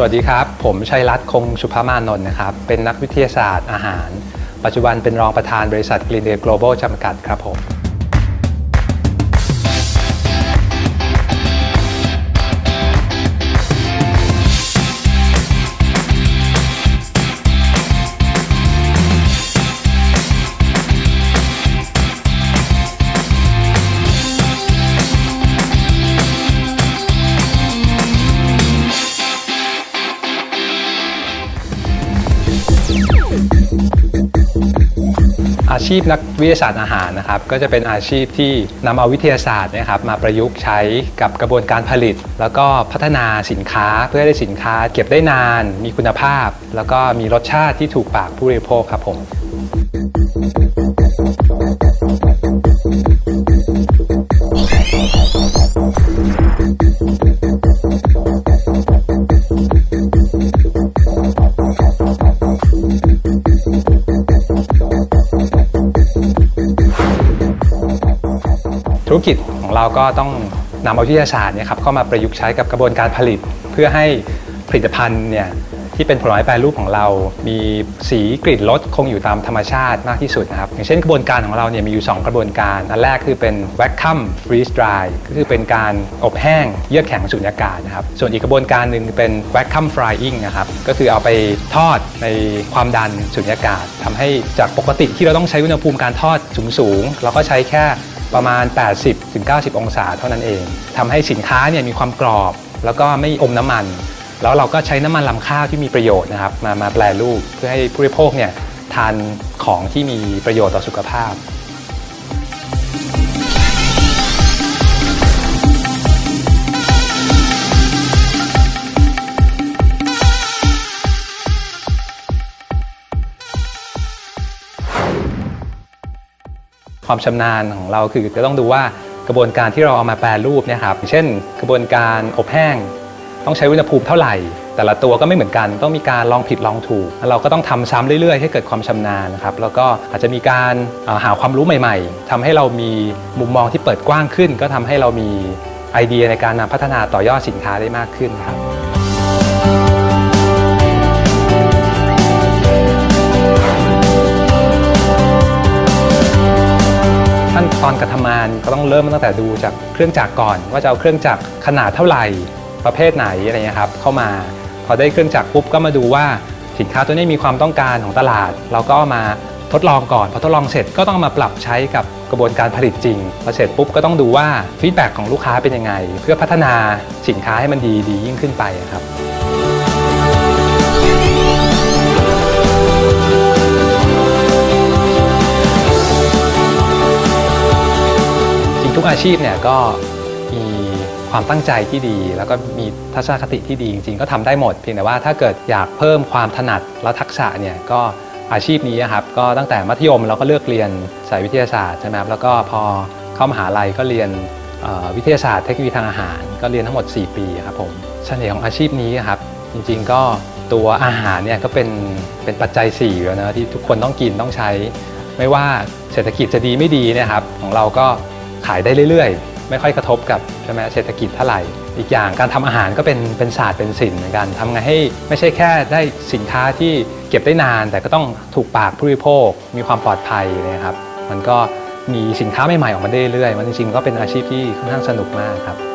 สวัสดีครับ ผมชัยรัตน์คงสุภามานนท์นะครับ เป็นนักวิทยาศาสตร์อาหาร ปัจจุบันเป็นรองประธานบริษัท Green Day Global จำกัดครับผม อาชีพนักวิทยาศาสตร์อาหารนะครับก็จะเป็นอาชีพที่นำเอาวิทยาศาสตร์นะครับมาประยุกต์ใช้กับกระบวนการผลิต แล้วก็พัฒนาสินค้าเพื่อให้ได้สินค้า เก็บได้นาน มีคุณภาพ แล้วก็มีรสชาติที่ถูกปากผู้บริโภคครับผม กิจของเราก็ต้องนำเอาวิทยาศาสตร์เนี่ยครับเข้ามาประยุกต์ใช้กับกระบวนการผลิต เพื่อให้ผลิตภัณฑ์เนี่ยที่เป็นผลไม้แปรรูปของเรา มีสีกลิ่นรสคงอยู่ตามธรรมชาติมากที่สุดนะครับอย่างเช่นกระบวนการของเราเนี่ยมีอยู่ 2 กระบวนการ อันแรกคือเป็น vacuum freeze dry ก็คือเป็นการอบแห้งเยือกแข็งสุญญากาศนะครับ ส่วนอีกกระบวนการหนึ่งเป็น vacuum frying นะครับ ก็คือเอาไปทอดในความดันสุญญากาศทำให้จากปกติที่เราต้องใช้อุณหภูมิการทอดสูงๆเราก็ใช้แค่ ประมาณ 80-90 องศาเท่านั้นเองทำให้สินค้าเนี่ยมีความกรอบ แล้วก็ไม่อมน้ำมัน แล้วเราก็ใช้น้ำมันลำข้าวที่มีประโยชน์นะครับ มามาแปรรูปเพื่อให้ผู้บริโภคเนี่ยทานของที่มีประโยชน์ต่อสุขภาพ ความชำนาญของเราคือจะต้องดูว่ากระบวนการที่เราเอามาแปรรูปเนี่ยครับเช่น กระบวนการอบแห้ง ต้องใช้อุณหภูมิเท่าไหร่ แต่ละตัวก็ไม่เหมือนกันต้องมีการลองผิดลองถูก เราก็ต้องทำซ้ำเรื่อยๆ ให้เกิดความชำนาญนะครับแล้วก็อาจจะมีการหาความรู้ใหม่ ๆทำให้เรามีมุมมองที่เปิดกว้างขึ้น ก็ทำให้เรามีไอเดียในการนำพัฒนาต่อยอดสินค้าได้มากขึ้นครับ อนการทำงานก็ต้องเริ่มตั้งแต่ดูจากเครื่องจักรก่อน ว่าจะเอาเครื่องจักรขนาดเท่าไหร่ประเภทไหนอะไรเงี้ยครับเข้ามา พอได้เครื่องจักรปุ๊บก็มาดูว่าสินค้าตัวนี้มีความต้องการของตลาด เราก็มาทดลองก่อนพอทดลองเสร็จก็ต้องมาปรับใช้กับกระบวนการผลิตจริงพอเสร็จปุ๊บก็ต้องดูว่าฟีดแบ็กของลูกค้าเป็นยังไง เพื่อพัฒนาสินค้าให้มันดีดียิ่งขึ้นไปครับ ริงทุกอาชีพเนี่ยก็มีความตั้งใจที่ดี แล้วก็มีทัศนคติที่ดีจริงๆ ก็ทำได้หมดเพียงแต่ว่าถ้าเกิดอยากเพิ่มความถนัดและทักษะเนี่ยก็อาชีพนี้ครับก็ตั้งแต่มัธยมเราก็เลือกเรียนสายวิทยาศาสตร์ใช่ไหมครับแล้วก็พอเข้ามหาลัยก็เรียนวิทยาศาสตร์เทคโนโลยีทางอาหาร ก็เรียนทั้งหมด 4 ปีครับผมเสน่ห์ของอาชีพนี้ครับจริงๆก็ตัวอาหารเนี่ยก็เป็นเป็นปัจจัย4อยู่แล้วนะที่ทุกคนต้องกินต้องใช้ ไม่ว่าเศรษฐกิจจะดีไม่ดีนะครับของเราก็ ขายได้เรื่อยๆ ไม่ค่อยกระทบกับใช่ไหมเศรษฐกิจเท่าไหร่ อีกอย่างการทำอาหารก็เป็นเป็นศาสตร์เป็นศิลป์เหมือนกันทำไงให้ไม่ใช่แค่ได้สินค้าที่เก็บได้นาน แต่ก็ต้องถูกปากผู้บริโภค มีความปลอดภัยนะครับ มันก็มีสินค้าใหม่ๆออกมาได้เรื่อยๆมันจริงๆก็เป็นอาชีพที่ค่อนข้างสนุกมากครับ